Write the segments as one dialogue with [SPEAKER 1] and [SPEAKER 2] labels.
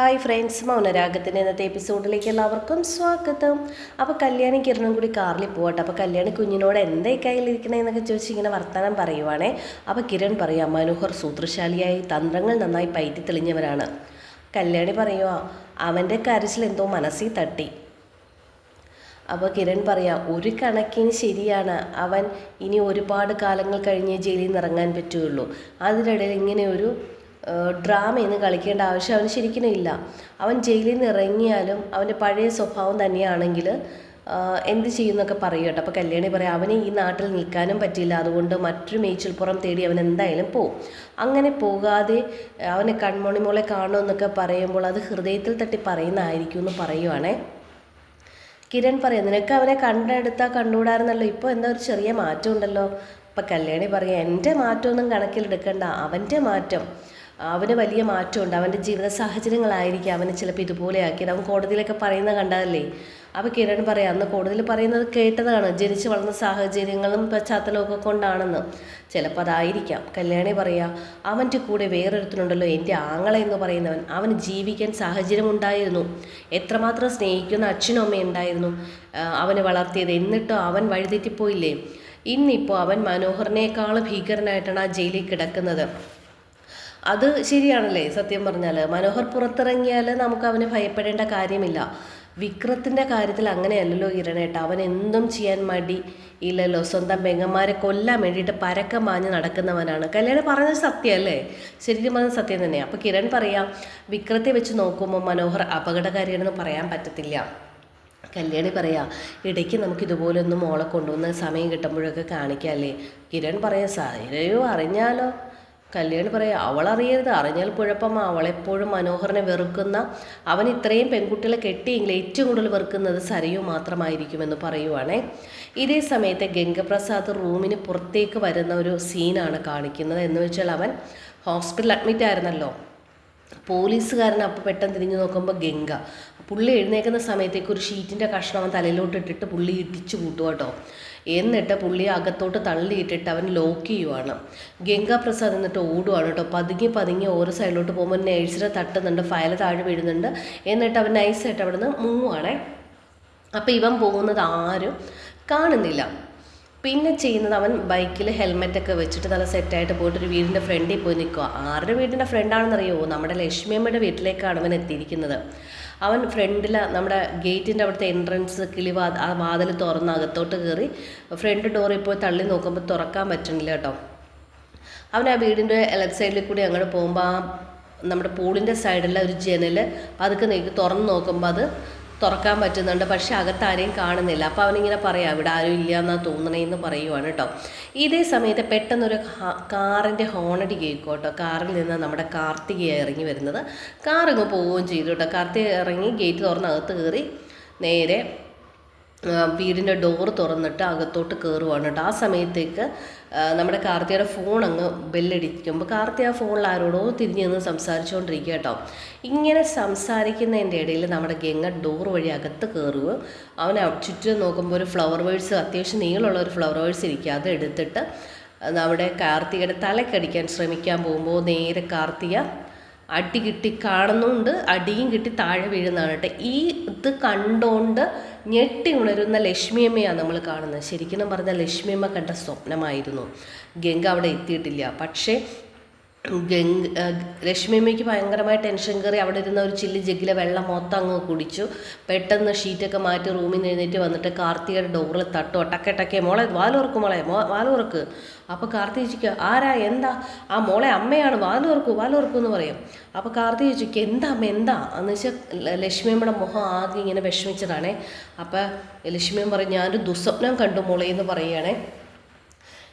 [SPEAKER 1] Hi friends മൗനരാഗത്തിന്റെ ഇന്നത്തെ എപ്പിസോഡിലേക്ക് എല്ലാവർക്കും സ്വാഗതം. അപ്പോൾ കല്യാണി കിരണും കൂടി കാറിൽ പോകട്ടെ അപ്പോൾ കല്യാണി കുഞ്ഞിനോട് എന്തായി കയ്യിലിരിക്കണേന്നൊക്കെ ചോദിച്ച് ഇങ്ങനെ വർത്തമാനം പറയുവാണേ. അപ്പോൾ കിരൺ പറയാം മനോഹർ സൂത്രശാലിയായി തന്ത്രങ്ങൾ നന്നായി പയറ്റി തെളിഞ്ഞവരാണ്. കല്യാണി പറയുക അവന്റെ കരച്ചിൽ എന്തോ മനസ്സിൽ തട്ടി. അപ്പോൾ കിരൺ പറയാം ഒരു കണക്കിന് ശരിയാണ്. അവൻ ഇനി ഒരുപാട് കാലങ്ങൾ കഴിഞ്ഞ് ജയിലിൽ നിന്ന് ഇറങ്ങാൻ പറ്റുകയുള്ളൂ. അതിനിടയിൽ ഇങ്ങനെ ഒരു ഡ്രാമയെന്ന് കളിക്കേണ്ട ആവശ്യം അവന് ശരിക്കും ഇല്ല. അവൻ ജയിലിൽ നിന്ന് ഇറങ്ങിയാലും അവന്റെ പഴയ സ്വഭാവം തന്നെയാണെങ്കിൽ എന്ത് ചെയ്യുമെന്നൊക്കെ പറയും കേട്ടോ. അപ്പോൾ കല്യാണി പറയാം അവന് ഈ നാട്ടിൽ നിൽക്കാനും പറ്റില്ല. അതുകൊണ്ട് മറ്റൊരു മേച്ചിൽപ്പുറം തേടി അവൻ എന്തായാലും പോവും. അങ്ങനെ പോകാതെ അവനെ കൺമണി മോളെ കാണുമെന്നൊക്കെ പറയുമ്പോൾ അത് ഹൃദയത്തിൽ തട്ടി പറയുന്നതായിരിക്കും എന്ന് പറയുവാണേ. കിരൺ പറയാം നിനക്ക് അവനെ കണ്ടെടുത്താൽ കണ്ടുകൂടായിരുന്നല്ലോ. ഇപ്പോൾ എന്താ ഒരു ചെറിയ മാറ്റം ഉണ്ടല്ലോ അപ്പം കല്യാണി പറയാം എന്റെ മാറ്റമൊന്നും കണക്കിലെടുക്കണ്ട. അവന്റെ മാറ്റം അവന് വലിയ മാറ്റമുണ്ട്. അവന്റെ ജീവിത സാഹചര്യങ്ങളായിരിക്കും അവനെ ചിലപ്പോൾ ഇതുപോലെ ആക്കിയത് അവൻ കോടതിയിലൊക്കെ പറയുന്നത് കണ്ടതല്ലേ? അപ്പോൾ കിരൺ പറയാം അന്ന് കോടതിയിൽ പറയുന്നത് കേട്ടതാണ്. ജനിച്ചു വളർന്ന സാഹചര്യങ്ങളും പശ്ചാത്തലമൊക്കെ കൊണ്ടാണെന്ന്. ചിലപ്പോൾ അതായിരിക്കാം. കല്യാണി പറയാം അവന്റെ കൂടെ വേറൊരുത്തനുണ്ടല്ലോ എന്റെ ആങ്ങള എന്ന് പറയുന്നവൻ. അവന് ജീവിക്കാൻ സാഹചര്യം ഉണ്ടായിരുന്നു എത്രമാത്രം സ്നേഹിക്കുന്ന അച്ഛനും അമ്മയും ഉണ്ടായിരുന്നു അവനെ വളർത്തിയത്. എന്നിട്ടും അവൻ വഴിതെറ്റിപ്പോയില്ലേ? ഇന്നിപ്പോൾ അവൻ മനോഹറിനേക്കാൾ ഭീകരനായിട്ടാണ് ആ ജയിലിൽ കിടക്കുന്നത്. അത് ശരിയാണല്ലേ? സത്യം പറഞ്ഞാൽ മനോഹർ പുറത്തിറങ്ങിയാൽ നമുക്ക് അവനെ ഭയപ്പെടേണ്ട കാര്യമില്ല. വിക്രത്തിന്റെ കാര്യത്തിൽ അങ്ങനെയല്ലല്ലോ ഇരണേട്ട അവൻ എന്തും ചെയ്യാൻ മടി ഇല്ലല്ലോ. സ്വന്തം പെങ്ങന്മാരെ കൊല്ലാൻ വേണ്ടിയിട്ട് പരക്കം മാഞ്ഞ് നടക്കുന്നവനാണ്. കല്യാണം പറഞ്ഞത് സത്യമല്ലേ? ശരിക്കും പറഞ്ഞത് സത്യം തന്നെ അപ്പോൾ കിരൺ പറയാം വിക്രത്തെ വെച്ച് നോക്കുമ്പോൾ മനോഹർ അപകടകാരിയാണെന്ന് പറയാൻ പറ്റത്തില്ല. കല്യാണി പറയാ ഇടയ്ക്ക് നമുക്ക് ഇതുപോലൊന്നും മോളെ കൊണ്ടുവന്ന് സമയം കിട്ടുമ്പോഴൊക്കെ കാണിക്കാമല്ലേ കിരൺ പറയാം സാരയോ അറിഞ്ഞാലോ. കല്യാണി പറയാം അവളറിയരുത്. അറിഞ്ഞാൽ കുഴപ്പം. അവളെപ്പോഴും മനോഹരനെ വെറുക്കുന്ന അവൻ ഇത്രയും പെൺകുട്ടികളെ കെട്ടിയെങ്കിൽ ഏറ്റവും കൂടുതൽ വെറുക്കുന്നത് സരയു മാത്രമായിരിക്കുമെന്ന് പറയുവാണേ. ഇതേ സമയത്ത് ഗംഗപ്രസാദ് റൂമിന് പുറത്തേക്ക് വരുന്ന ഒരു സീനാണ് കാണിക്കുന്നത്. എന്ന് വെച്ചാൽ അവൻ ഹോസ്പിറ്റൽ അഡ്മിറ്റ് ആയിരുന്നല്ലോ. പോലീസുകാരൻ അപ്പോൾ പെട്ടെന്ന് തിരിഞ്ഞു നോക്കുമ്പോൾ ഗംഗ. പുള്ളി എഴുന്നേക്കുന്ന സമയത്തേക്ക് ഒരു ഷീറ്റിന്റെ കഷ്ണം തലയിലോട്ട് ഇട്ടിട്ട് പുള്ളി ഇടിച്ചു കൂട്ടുക കേട്ടോ. എന്നിട്ട് പുള്ളി അകത്തോട്ട് തള്ളിയിട്ടിട്ട് അവൻ ലോക്ക് ചെയ്യുവാണ്. ഗംഗാപ്രസാദ് എന്നിട്ട് ഓടുവാണ് കേട്ടോ. പതുങ്ങി പതുങ്ങി ഓരോ സൈഡിലോട്ട് പോകുമ്പോൾ നേഴ്സിനെ തട്ടുന്നുണ്ട് ഫയൽ താഴെ വീഴുന്നുണ്ട്. എന്നിട്ട് അവൻ നൈസായിട്ട് അവിടെ നിന്ന് മുങ്ങുവാണേ അപ്പോൾ ഇവൻ പോകുന്നത് ആരും കാണുന്നില്ല. പിന്നെ ചെയ്യുന്നത് അവൻ ബൈക്കിൽ ഹെൽമെറ്റൊക്കെ വെച്ചിട്ട് നല്ല സെറ്റായിട്ട് പോയിട്ട് ഒരു വീടിന്റെ ഫ്രണ്ടിൽ പോയി നിൽക്കുക ആരുടെ വീടിന്റെ ഫ്രണ്ടാണെന്നറിയുമോ നമ്മുടെ ലക്ഷ്മിയമ്മയുടെ വീട്ടിലേക്കാണ് അവൻ എത്തിയിരിക്കുന്നത്. അവൻ ഫ്രണ്ടിൽ നമ്മുടെ ഗേറ്റിന്റെ അവിടുത്തെ എൻട്രൻസ് കിളിവാ ആ വാതിൽ തുറന്ന് അകത്തോട്ട് കയറി ഫ്രണ്ട് ഡോറിൽ പോയി തള്ളി നോക്കുമ്പോൾ തുറക്കാൻ പറ്റണില്ല കേട്ടോ. അവൻ ആ വീടിന്റെ ലെഫ്റ്റ് സൈഡിൽ കൂടി അങ്ങോട്ട് പോകുമ്പോൾ ആ നമ്മുടെ പൂളിന്റെ സൈഡിലെ ഒരു ജനൽ പതുക്കെ നീക്കി തുറന്ന് നോക്കുമ്പോൾ അത് തുറക്കാൻ പറ്റുന്നുണ്ട്. പക്ഷെ അകത്ത് ആരെയും കാണുന്നില്ല. അപ്പോൾ അവനിങ്ങനെ പറയാം ഇവിടെ ആരും ഇല്ല എന്നാണ് തോന്നണേന്ന് പറയുവാണ് കേട്ടോ. ഇതേ സമയത്ത് പെട്ടെന്നൊരു കാറിന്റെ ഹോണടി കേൾക്കും കേട്ടോ. കാറിൽ നിന്ന് നമ്മുടെ കാർത്തികയെ ഇറങ്ങി വരുന്നത്. കാർ ഇങ്ങ് പോവുകയും ചെയ്തു കേട്ടോ. കാർത്തിക ഇറങ്ങി ഗേറ്റ് തുറന്ന് അകത്ത് കയറി നേരെ വീടിന്റെ ഡോർ തുറന്നിട്ട് അകത്തോട്ട് കയറുവാണ് കേട്ടോ. ആ സമയത്തേക്ക് നമ്മുടെ കാർത്തിയുടെ ഫോൺ അങ്ങ് ബെല്ലടിക്കുമ്പോൾ കാർത്തി ആ ഫോണിൽ ആരോടോ തിരിഞ്ഞ് നിന്ന് സംസാരിച്ചുകൊണ്ടിരിക്കുക കേട്ടോ. ഇങ്ങനെ സംസാരിക്കുന്നതിന്റെ ഇടയിൽ നമ്മുടെ ഗംഗ ഡോർ വഴി അകത്ത് കയറുകയും അവൻ ചുറ്റും നോക്കുമ്പോൾ ഒരു ഫ്ലവർ വേഴ്സ് അത്യാവശ്യം നീളമുള്ള ഒരു ഫ്ലവർ വേഴ്സ് ഇരിക്കുക അത് എടുത്തിട്ട് നമ്മുടെ കാർത്തികയുടെ തലക്കടിക്കാൻ ശ്രമിക്കാൻ പോകുമ്പോൾ നേരെ കാർത്തിക അടി കിട്ടി കാണുന്നുണ്ട്. അടിയും കിട്ടി താഴെ വീഴുന്നതാണ് കേട്ടോ. ഈ ഇത് കണ്ടുകൊണ്ട് ഞെട്ടി ഉണരുന്ന ലക്ഷ്മിയമ്മയാണ് നമ്മൾ കാണുന്നത്. ശരിക്കും പറഞ്ഞാൽ ലക്ഷ്മിയമ്മ കണ്ട സ്വപ്നമായിരുന്നു. ഗംഗ അവിടെ എത്തിയിട്ടില്ല. പക്ഷേ ഗംഗ ലക്ഷ്മിയമ്മയ്ക്ക് ഭയങ്കരമായ ടെൻഷൻ കയറി അവിടെ ഇരുന്ന ഒരു ചില്ലി ജഗ്ഗിലെ വെള്ളം മൊത്തം അങ്ങ് കുടിച്ചു. പെട്ടെന്ന് ഷീറ്റൊക്കെ മാറ്റി റൂമിൽ നിന്ന് എഴുന്നേറ്റ് വന്നിട്ട് കാർത്തികയുടെ ഡോറിൽ തട്ടോ ടക്കെ ടക്കെ മോളെ വാലുറക്ക് മോളെ മോ വാലുറക്ക്. അപ്പോൾ കാർത്തി ചോദിക്കുക ആരാ? എന്താ? ആ മോളെ അമ്മയാണ് വാലുറക്കു വാലുറക്കു എന്ന് പറയും. അപ്പോൾ കാർത്തി ചോദിക്കുക എന്താ അമ്മ എന്താ? എന്ന് വെച്ചാൽ ലക്ഷ്മിയമ്മയുടെ മുഖം ആദ്യം ഇങ്ങനെ വിഷമിച്ചതാണേ. അപ്പോൾ ലക്ഷ്മിയമ്മ പറയും ഞാനൊരു ദുസ്വപ്നം കണ്ടു മോളെ എന്ന് പറയുകയാണേ.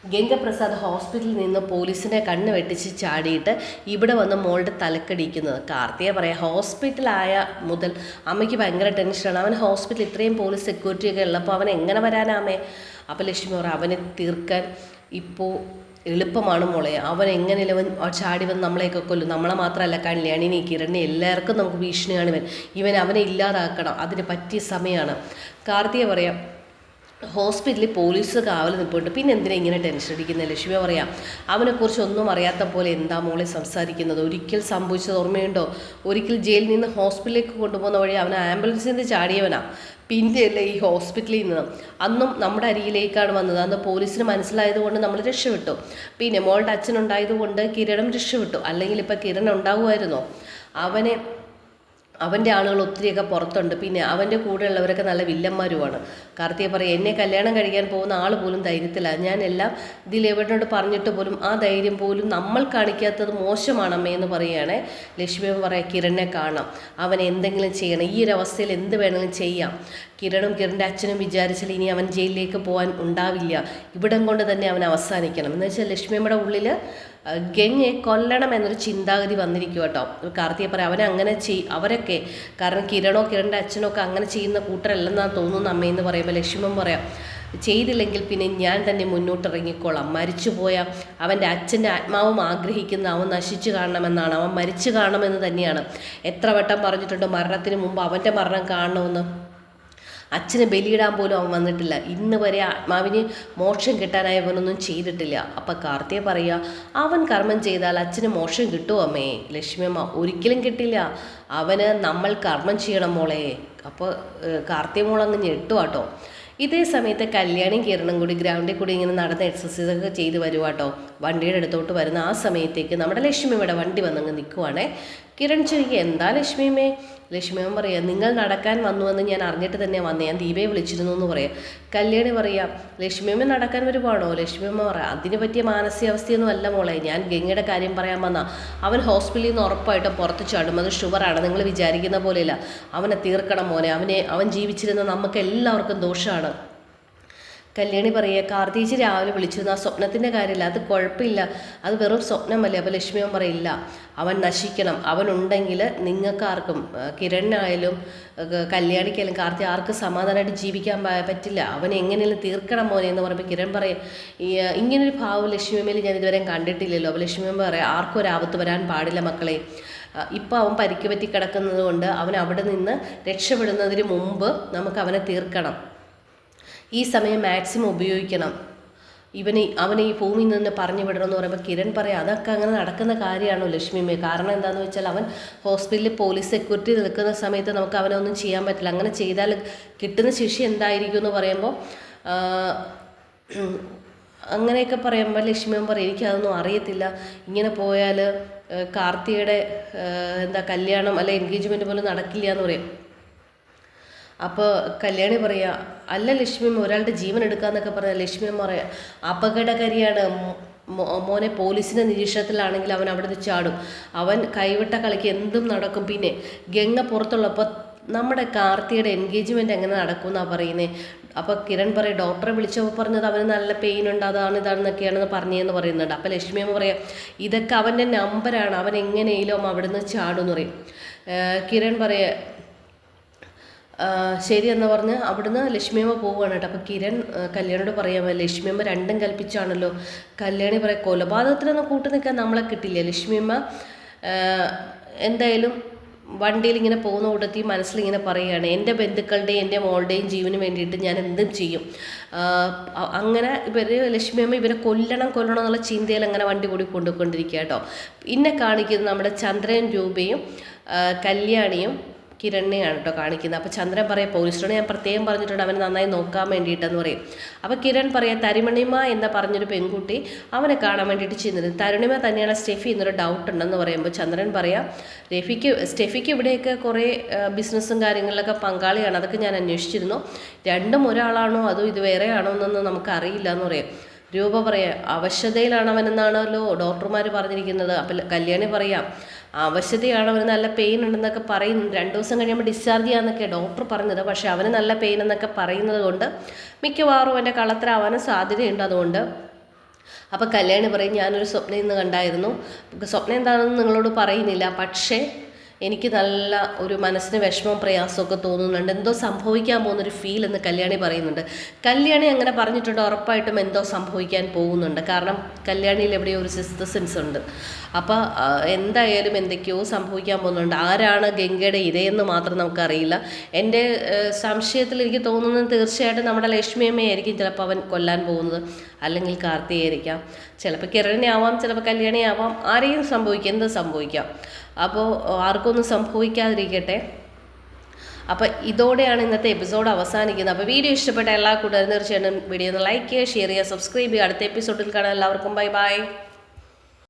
[SPEAKER 1] ഗംഗപ്രസാദ് ഹോസ്പിറ്റലിൽ നിന്ന് പോലീസിനെ കണ്ണ് വെട്ടിച്ച് ചാടിയിട്ട് ഇവിടെ വന്ന് മോളുടെ തലക്കടിക്കുന്നത്. കാർത്തിയെ പറയാം ഹോസ്പിറ്റലായ മുതൽ അമ്മയ്ക്ക് ഭയങ്കര ടെൻഷനാണ്. അവൻ ഹോസ്പിറ്റലിൽ ഇത്രയും പോലീസ് സെക്യൂരിറ്റി ഒക്കെ ഉള്ളപ്പോൾ അവൻ എങ്ങനെ വരാനാമേ അപ്പോൾ ലക്ഷ്മി പറ അവനെ തീർക്കാൻ ഇപ്പോൾ എളുപ്പമാണ് മോളെ. അവൻ എങ്ങനെയല്ല ചാടി വന്ന് നമ്മളെയൊക്കെ കൊല്ലും? നമ്മളെ മാത്രമല്ല കല്യാണിനെ കിരണി എല്ലാവർക്കും നമുക്ക് ഭീഷണിയാണ് ഇവൻ. ഇവൻ അവനെ ഇല്ലാതാക്കണം. അതിന് പറ്റിയ സമയമാണ് കാർത്തിക പറയാം ഹോസ്പിറ്റലിൽ പോലീസ് കാവൽ നിൽപ്പുണ്ട് പിന്നെ എന്തിനാ ഇങ്ങനെ ടെൻഷൻ അടിക്കുന്നത് ലക്ഷ്മി പറയാം അവനെക്കുറിച്ച് ഒന്നും അറിയാത്ത പോലെ എന്താ മോളെ സംസാരിക്കുന്നത്? ഒരിക്കൽ സംഭവിച്ചത് ഓർമ്മയുണ്ടോ? ഒരിക്കൽ ജയിലിൽ നിന്ന് ഹോസ്പിറ്റലിലേക്ക് കൊണ്ടുപോകുന്ന വഴി അവൻ ആംബുലൻസിൽ നിന്ന് ചാടിയവനാ. പിന്നെയല്ലേ ഈ ഹോസ്പിറ്റലിൽ നിന്ന്. അന്നും നമ്മുടെ അരിയിലേക്കാണ് വന്നത്. അന്ന് പോലീസിന് മനസ്സിലായതുകൊണ്ട് നമ്മൾ രക്ഷപ്പെട്ടു. പിന്നെ മോളുടെ അച്ഛനുണ്ടായതുകൊണ്ട് കിരണം രക്ഷപ്പെട്ടു. അല്ലെങ്കിൽ ഇപ്പം കിരൺ ഉണ്ടാകുമായിരുന്നോ അവനെ അവന്റെ ആളുകൾ ഒത്തിരിയൊക്കെ പുറത്തുണ്ട്. പിന്നെ അവന്റെ കൂടെയുള്ളവരൊക്കെ നല്ല വില്ലന്മാരുമാണ്. കാർത്തിക പറയും എന്നെ കല്യാണം കഴിക്കാൻ പോകുന്ന ആൾ പോലും ധൈര്യത്തില്ല ഞാൻ എല്ലാം എവിടെയോട് പറഞ്ഞിട്ട് പോലും ആ ധൈര്യം പോലും നമ്മൾ കാണിക്കാത്തത് മോശമാണ് അമ്മയെന്ന് പറയുകയാണെ ലക്ഷ്മി. പറയാം കിരണിനെ കാണാം. അവൻ എന്തെങ്കിലും ചെയ്യണം. ഈ ഒരു അവസ്ഥയിൽ എന്ത് വേണമെങ്കിലും ചെയ്യാം. കിരണും കിരണിന്റെ അച്ഛനും വിചാരിച്ചാൽ ഇനി അവൻ ജയിലിലേക്ക് പോകാൻ ഉണ്ടാവില്ല. ഇവിടം കൊണ്ട് തന്നെ അവൻ അവസാനിക്കണം. എന്ന് വെച്ചാൽ ലക്ഷ്മിയമ്മയുടെ ഉള്ളിൽ ഗംഗയെ കൊല്ലണം എന്നൊരു ചിന്താഗതി വന്നിരിക്കും കേട്ടോ കാർത്തിയെ പറയാം അവനെ അങ്ങനെ ചെയ് അവരൊക്കെ കാരണം കിരണോ കിരണിന്റെ അച്ഛനോ ഒക്കെ അങ്ങനെ ചെയ്യുന്ന കൂട്ടരല്ലെന്നാണ് തോന്നുന്നു അമ്മയെന്ന് പറയുമ്പോൾ ലക്ഷ്മൺ പറയാം ചെയ്തില്ലെങ്കിൽ പിന്നെ ഞാൻ തന്നെ മുന്നോട്ട് ഇറങ്ങിക്കോളാം മരിച്ചുപോയ അവന്റെ അച്ഛന്റെ ആത്മാവും ആഗ്രഹിക്കുന്ന അവൻ നശിച്ചു കാണണമെന്നാണ്. അവൻ മരിച്ചു കാണണമെന്ന് തന്നെയാണ്. എത്ര വട്ടം പറഞ്ഞിട്ടുണ്ട് മരണത്തിന് മുമ്പ് അവന്റെ മരണം കാണണമെന്ന്. അച്ഛന് ബലിയിടാൻ പോലും അവൻ വന്നിട്ടില്ല. ഇന്ന് വരെ ആത്മാവിന് മോക്ഷം കിട്ടാനായി അവനൊന്നും ചെയ്തിട്ടില്ല. അപ്പം കാർത്തിയ പറയുക അവൻ കർമ്മം ചെയ്താൽ അച്ഛന് മോക്ഷം കിട്ടുമോ അമ്മേ? ലക്ഷ്മിയമ്മ ഒരിക്കലും കിട്ടില്ല. അവന് നമ്മൾ കർമ്മം ചെയ്യണം മോളെ. അപ്പോൾ കാർത്തിയ മോളങ്ങ് ഞെട്ടുവാട്ടോ. ഇതേ സമയത്ത് കല്യാണി കീരണം കൂടി ഗ്രൗണ്ടിൽ കൂടി ഇങ്ങനെ നടന്ന് എക്സസൈസ് ഒക്കെ ചെയ്ത് വരുവാട്ടോ. വണ്ടിയുടെ അടുത്തോട്ട് വരുന്ന ആ സമയത്തേക്ക് നമ്മുടെ ലക്ഷ്മി ഇവിടെ വണ്ടി വന്നങ്ങ് നിൽക്കുവാണേ കിരൺ ചോദിക്കുക എന്താ ലക്ഷ്മിയമ്മേ? ലക്ഷ്മിയമ്മ പറയാം നിങ്ങൾ നടക്കാൻ വന്നുവെന്ന് ഞാൻ അറിഞ്ഞിട്ട് തന്നെ വന്നേ. ഞാൻ ദീപയെ വിളിച്ചിരുന്നു എന്ന് പറയാം. കല്യാണി പറയാം ലക്ഷ്മിയമ്മ നടക്കാൻ വരുവാണോ ലക്ഷ്മിയമ്മ പറയാം അതിന് പറ്റിയ മാനസികാവസ്ഥയൊന്നും അല്ല മോളെ. ഞാൻ ഗംഗയുടെ കാര്യം പറയാൻ വന്ന അവൻ ഹോസ്പിറ്റലിൽ നിന്ന് ഉറപ്പായിട്ടും പുറത്ത് ചാടും അത് ഷുഗറാണ്. നിങ്ങൾ വിചാരിക്കുന്ന പോലെയല്ല. അവനെ തീർക്കണം മോനെ. അവനെ അവൻ ജീവിച്ചിരുന്ന നമുക്ക് എല്ലാവർക്കും ദോഷമാണ് കല്യാണി പറയുക കാർത്തീച്ച് രാവിലെ വിളിച്ചു ആ സ്വപ്നത്തിന്റെ കാര്യമില്ല അത് കുഴപ്പമില്ല അത് വെറും സ്വപ്നമല്ലേ? അപ്പോൾ ലക്ഷ്മിയമ്മ പറയില്ല അവൻ നശിക്കണം അവൻ അവനുണ്ടെങ്കിൽ നിങ്ങൾക്കാർക്കും കിരണിനായാലും കല്യാണിക്കായാലും കാർത്തി ആർക്കും സമാധാനമായിട്ട് ജീവിക്കാൻ പറ്റില്ല. അവൻ എങ്ങനെയും തീർക്കണം മോനെ എന്ന് പറയുമ്പോൾ കിരൺ പറയും ഇങ്ങനൊരു ഭാവം ലക്ഷ്മിയമ്മയിൽ ഞാൻ ഇതുവരെ കണ്ടിട്ടില്ലല്ലോ. അപ്പോൾ ലക്ഷ്മിയമ്മ പറയാം ആർക്കും ഒരു ആപത്ത് വരാൻ പാടില്ല മക്കളെ. ഇപ്പോൾ അവൻ പരിക്ക് പറ്റി കിടക്കുന്നത് കൊണ്ട് അവൻ അവിടെ നിന്ന് രക്ഷപ്പെടുന്നതിന് മുമ്പ് നമുക്ക് അവനെ തീർക്കണം. ഈ സമയം മാക്സിമം ഉപയോഗിക്കണം. ഇവന് അവനെ ഈ ഭൂമിയിൽ നിന്ന് പറഞ്ഞു വിടണമെന്ന് പറയുമ്പോൾ കിരൺ പറയാം അതൊക്കെ അങ്ങനെ നടക്കുന്ന കാര്യമാണോ ലക്ഷ്മിമേ കാരണം എന്താണെന്ന് വെച്ചാൽ അവൻ ഹോസ്പിറ്റലിൽ പോലീസ് സെക്യൂരിറ്റി നിൽക്കുന്ന സമയത്ത് നമുക്ക് അവനൊന്നും ചെയ്യാൻ പറ്റില്ല. അങ്ങനെ ചെയ്താൽ കിട്ടുന്ന ശിക്ഷ എന്തായിരിക്കും എന്ന് പറയുമ്പോൾ അങ്ങനെയൊക്കെ പറയുമ്പോൾ ലക്ഷ്മിയൻ പറയും എനിക്കതൊന്നും അറിയത്തില്ല. ഇങ്ങനെ പോയാൽ കാർത്തിയുടെ എന്താ കല്യാണം അല്ലെ എൻഗേജ്മെന്റ് പോലും നടക്കില്ല എന്ന് പറയും. അപ്പോൾ കല്യാണി പറയാ അല്ല ലക്ഷ്മിയമ്മ ഒരാളുടെ ജീവൻ എടുക്കാന്നൊക്കെ പറഞ്ഞാൽ ലക്ഷ്മിയമ്മ പറയാ അപകടകാരിയാണ്. മോനെ പോലീസിന്റെ നിരീക്ഷണത്തിലാണെങ്കിൽ അവൻ അവിടെ നിന്ന് ചാടും. അവൻ കൈവിട്ട കളിക്ക് എന്തും നടക്കും. പിന്നെ ഗംഗ പുറത്തുള്ളപ്പോൾ നമ്മുടെ കാർത്തിയുടെ എൻഗേജ്മെന്റ് എങ്ങനെ നടക്കുമെന്നാണ് പറയുന്നത് അപ്പോൾ കിരൺ പറയും ഡോക്ടറെ വിളിച്ചപ്പോൾ പറഞ്ഞത് അവന് നല്ല പെയിൻ ഉണ്ട് അതാണ് ഇതാണെന്നൊക്കെയാണെന്ന് പറഞ്ഞതെന്ന് പറയുന്നുണ്ട്. അപ്പോൾ ലക്ഷ്മി അമ്മ പറയാം ഇതൊക്കെ അവന്റെ നമ്പറാണ് അവൻ എങ്ങനെയും അവിടുന്ന് ചാടുമെന്ന് പറയും. കിരൺ പറയാ ശരി എന്ന് പറഞ്ഞ് അവിടുന്ന് ലക്ഷ്മിയമ്മ പോവുകയാണ് കേട്ടോ. അപ്പോൾ കിരൺ കല്യാണോട് പറയാൻ ലക്ഷ്മിയമ്മ രണ്ടും കൽപ്പിച്ചാണല്ലോ. കല്യാണി പറയാം കൊലപാതകത്തിനൊന്നും കൂട്ടു നിൽക്കാൻ നമ്മളെ കിട്ടില്ല. ലക്ഷ്മിയമ്മ എന്തായാലും വണ്ടിയിൽ ഇങ്ങനെ പോകുന്ന കൂട്ടത്തിൽ മനസ്സിലിങ്ങനെ പറയുകയാണ് എന്റെ ബന്ധുക്കളുടെയും എന്റെ മോളുടെയും ജീവന് വേണ്ടിയിട്ട് ഞാൻ എന്തും ചെയ്യും. അങ്ങനെ ഇവർ ലക്ഷ്മിയമ്മ ഇവരെ കൊല്ലണം കൊല്ലണം എന്നുള്ള ചിന്തയിൽ അങ്ങനെ വണ്ടി കൂടി കൊണ്ടുകൊണ്ടിരിക്കുക കേട്ടോ. പിന്നെ കാണിക്കുന്നത് നമ്മുടെ ചന്ദ്രൻ രൂപയും കല്യാണിയും കിരണിനെയാണ് കേട്ടോ കാണിക്കുന്നത്. അപ്പോൾ ചന്ദ്രൻ പറയാം പോലീസിനോട് ഞാൻ പ്രത്യേകം പറഞ്ഞിട്ടുണ്ട് അവനെ നന്നായി നോക്കാൻ വേണ്ടിയിട്ടെന്ന് പറയും. അപ്പോൾ കിരൺ പറയാം തരിമണിമ എന്ന് പറഞ്ഞൊരു പെൺകുട്ടി അവനെ കാണാൻ വേണ്ടിയിട്ട് ചെന്നിരുന്നു തരുണിമ തന്നെയാണ് സ്റ്റെഫി എന്നൊരു ഡൗട്ട് ഉണ്ടെന്ന് പറയുമ്പോൾ ചന്ദ്രൻ പറയാം രഫിക്ക് സ്റ്റെഫിക്ക് ഇവിടെയൊക്കെ കുറേ ബിസിനസ്സും കാര്യങ്ങളിലൊക്കെ പങ്കാളിയാണ്. അതൊക്കെ ഞാൻ അന്വേഷിച്ചിരുന്നു. രണ്ടും ഒരാളാണോ അതോ ഇത് വേറെയാണോ എന്നൊന്നും നമുക്കറിയില്ല എന്ന് പറയാം. രൂപ പറയാം അവശതയിലാണ് അവനെന്നാണല്ലോ ഡോക്ടർമാർ പറഞ്ഞിരിക്കുന്നത്. അപ്പം കല്യാണി പറയാം അവശതയാണ് അവന് നല്ല പെയിൻ ഉണ്ടെന്നൊക്കെ പറയുന്നു. രണ്ട് ദിവസം കഴിയുമ്പോൾ ഡിസ്ചാർജ് ചെയ്യാമെന്നൊക്കെ ഡോക്ടർ പറഞ്ഞത്. പക്ഷേ അവന് നല്ല പെയിൻ എന്നൊക്കെ പറയുന്നത് കൊണ്ട് മിക്കവാറും അവന്റെ കളത്തിലാവാനും സാധ്യതയുണ്ട് അതുകൊണ്ട്. അപ്പോൾ കല്യാണി പറയും ഞാനൊരു സ്വപ്നം ഇന്ന് കണ്ടായിരുന്നു. സ്വപ്നം എന്താണെന്ന് നിങ്ങളോട് പറയുന്നില്ല. പക്ഷേ എനിക്ക് നല്ല ഒരു മനസ്സിന് വിഷമവും പ്രയാസമൊക്കെ തോന്നുന്നുണ്ട്. എന്തോ സംഭവിക്കാൻ പോകുന്നൊരു ഫീൽ എന്ന് കല്യാണി പറയുന്നുണ്ട്. കല്യാണി അങ്ങനെ പറഞ്ഞിട്ടുണ്ട് ഉറപ്പായിട്ടും എന്തോ സംഭവിക്കാൻ പോകുന്നുണ്ട്. കാരണം കല്യാണിയിൽ എവിടെയോ ഒരു സിസ്ത് സെൻസ് ഉണ്ട്. അപ്പോൾ എന്തായാലും എന്തൊക്കെയോ സംഭവിക്കാൻ പോകുന്നുണ്ട്. ആരാണ് ഗംഗയുടെ ഇരയെന്ന് മാത്രം നമുക്കറിയില്ല. എന്റെ സംശയത്തിൽ എനിക്ക് തോന്നുന്നത് തീർച്ചയായിട്ടും നമ്മുടെ ലക്ഷ്മിയമ്മയായിരിക്കും ചിലപ്പോൾ അവൻ കൊല്ലാൻ പോകുന്നത്. അല്ലെങ്കിൽ കാർത്തികയായിരിക്കാം ചിലപ്പോൾ കിരണിനെ ആവാം ചിലപ്പോൾ കല്യാണി ആവാം ആരെയും സംഭവിക്കാം എന്ത് സംഭവിക്കാം. അപ്പോൾ ആർക്കൊന്നും സംഭവിക്കാതിരിക്കട്ടെ. അപ്പോൾ ഇതോടെയാണ് ഇന്നത്തെ എപ്പിസോഡ് അവസാനിക്കുന്നത്. അപ്പോൾ വീഡിയോ ഇഷ്ടപ്പെട്ട എല്ലാ കൂട്ടുകാരും തീർച്ചയായിട്ടും വീഡിയോ ഒന്ന് ലൈക്ക് ചെയ്യുക ഷെയർ ചെയ്യുക സബ്സ്ക്രൈബ് ചെയ്യുക. അടുത്ത എപ്പിസോഡിൽ കാണാൻ എല്ലാവർക്കും ബൈ ബൈ